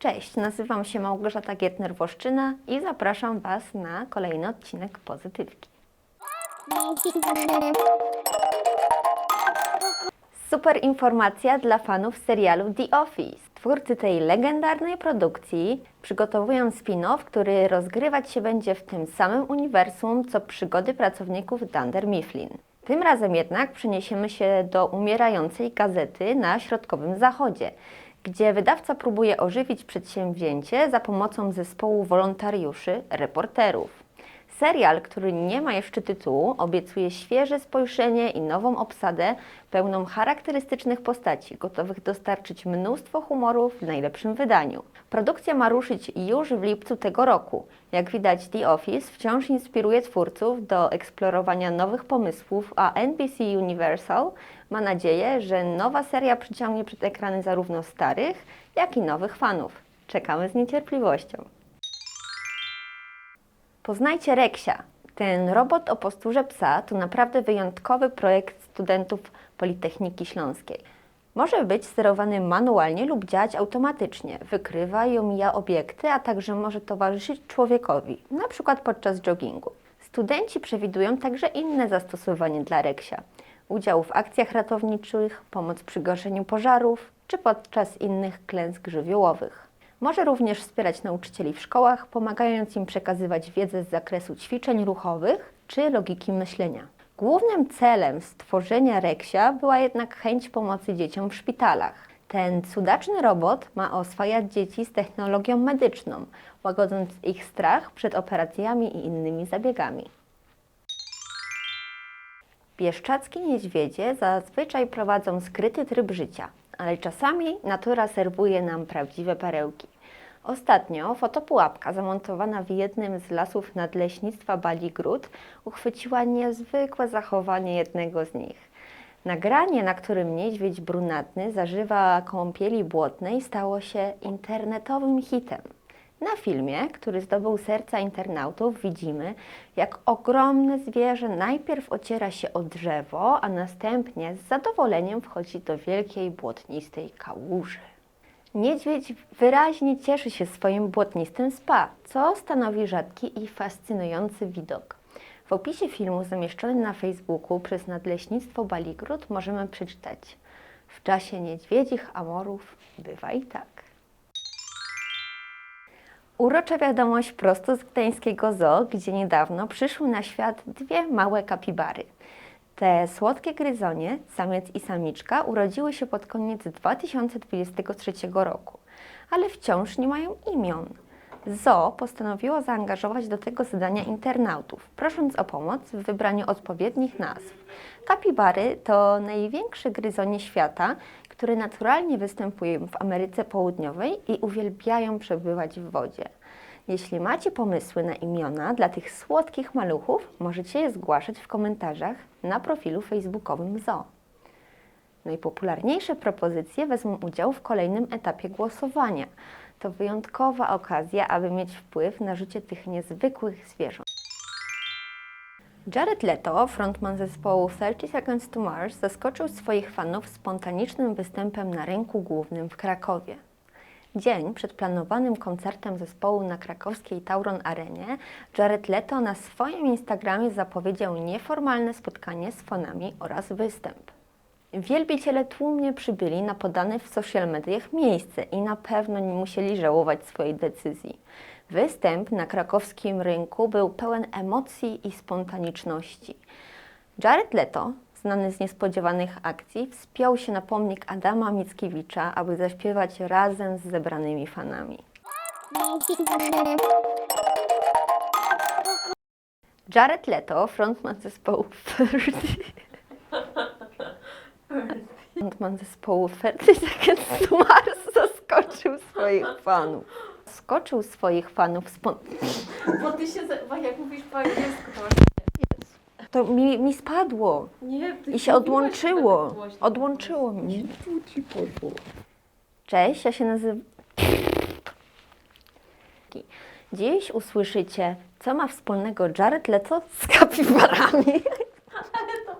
Cześć, nazywam się Małgorzata Gietner-Woszczyna i zapraszam Was na kolejny odcinek Pozytywki. Super informacja dla fanów serialu The Office. Twórcy tej legendarnej produkcji przygotowują spin-off, który rozgrywać się będzie w tym samym uniwersum, co przygody pracowników Dunder Mifflin. Tym razem jednak przeniesiemy się do umierającej gazety na środkowym zachodzie, gdzie wydawca próbuje ożywić przedsięwzięcie za pomocą zespołu wolontariuszy, reporterów. Serial, który nie ma jeszcze tytułu, obiecuje świeże spojrzenie i nową obsadę pełną charakterystycznych postaci, gotowych dostarczyć mnóstwo humoru w najlepszym wydaniu. Produkcja ma ruszyć już w lipcu tego roku. Jak widać, The Office wciąż inspiruje twórców do eksplorowania nowych pomysłów, a NBC Universal ma nadzieję, że nowa seria przyciągnie przed ekrany zarówno starych, jak i nowych fanów. Czekamy z niecierpliwością. Poznajcie Reksia. Ten robot o posturze psa to naprawdę wyjątkowy projekt studentów Politechniki Śląskiej. Może być sterowany manualnie lub działać automatycznie. Wykrywa i omija obiekty, a także może towarzyszyć człowiekowi, przykład podczas joggingu. Studenci przewidują także inne zastosowanie dla Reksia. Udział w akcjach ratowniczych, pomoc przy gaszeniu pożarów czy podczas innych klęsk żywiołowych. Może również wspierać nauczycieli w szkołach, pomagając im przekazywać wiedzę z zakresu ćwiczeń ruchowych czy logiki myślenia. Głównym celem stworzenia Reksia była jednak chęć pomocy dzieciom w szpitalach. Ten cudaczny robot ma oswajać dzieci z technologią medyczną, łagodząc ich strach przed operacjami i innymi zabiegami. Bieszczackie niedźwiedzie zazwyczaj prowadzą skryty tryb życia, ale czasami natura serwuje nam prawdziwe perełki. Ostatnio fotopułapka zamontowana w jednym z lasów nadleśnictwa Bali Gród uchwyciła niezwykłe zachowanie jednego z nich. Nagranie, na którym niedźwiedź brunatny zażywa kąpieli błotnej, stało się internetowym hitem. Na filmie, który zdobył serca internautów, widzimy, jak ogromne zwierzę najpierw ociera się o drzewo, a następnie z zadowoleniem wchodzi do wielkiej błotnistej kałuży. Niedźwiedź wyraźnie cieszy się swoim błotnistym spa, co stanowi rzadki i fascynujący widok. W opisie filmu zamieszczonym na Facebooku przez Nadleśnictwo Baligród możemy przeczytać W czasie niedźwiedzich amorów bywa i tak. Urocza wiadomość prosto z gdańskiego zoo, gdzie niedawno przyszły na świat dwie małe kapibary. Te słodkie gryzonie, samiec i samiczka, urodziły się pod koniec 2023 roku, ale wciąż nie mają imion. Zoo postanowiło zaangażować do tego zadania internautów, prosząc o pomoc w wybraniu odpowiednich nazw. Kapibary to największe gryzonie świata, które naturalnie występują w Ameryce Południowej i uwielbiają przebywać w wodzie. Jeśli macie pomysły na imiona dla tych słodkich maluchów, możecie je zgłaszać w komentarzach na profilu facebookowym ZOO. Najpopularniejsze propozycje wezmą udział w kolejnym etapie głosowania. To wyjątkowa okazja, aby mieć wpływ na życie tych niezwykłych zwierząt. Jared Leto, frontman zespołu 30 Seconds to Mars, zaskoczył swoich fanów spontanicznym występem na rynku głównym w Krakowie. Dzień przed planowanym koncertem zespołu na krakowskiej Tauron Arenie, Jared Leto na swoim Instagramie zapowiedział nieformalne spotkanie z fanami oraz występ. Wielbiciele tłumnie przybyli na podane w social mediach miejsce i na pewno nie musieli żałować swojej decyzji. Występ na krakowskim rynku był pełen emocji i spontaniczności. Jared Leto, znany z niespodziewanych akcji, wspiął się na pomnik Adama Mickiewicza, aby zaśpiewać razem z zebranymi fanami. Jared Leto, frontman zespołu 30... Frontman zespołu 30 Seconds to Mars zaskoczył swoich fanów. Zaskoczył swoich fanów spontanicznie. Bo ty się, za- jak mówisz po angielsku, to. To mi, mi spadło Nie, ty i się mówiłaś odłączyło. tak głośno. Odłączyło mi się. Tu ci poszło. Cześć, ja się nazywam. Dziś usłyszycie, co ma wspólnego Jared Leto z kapibarami.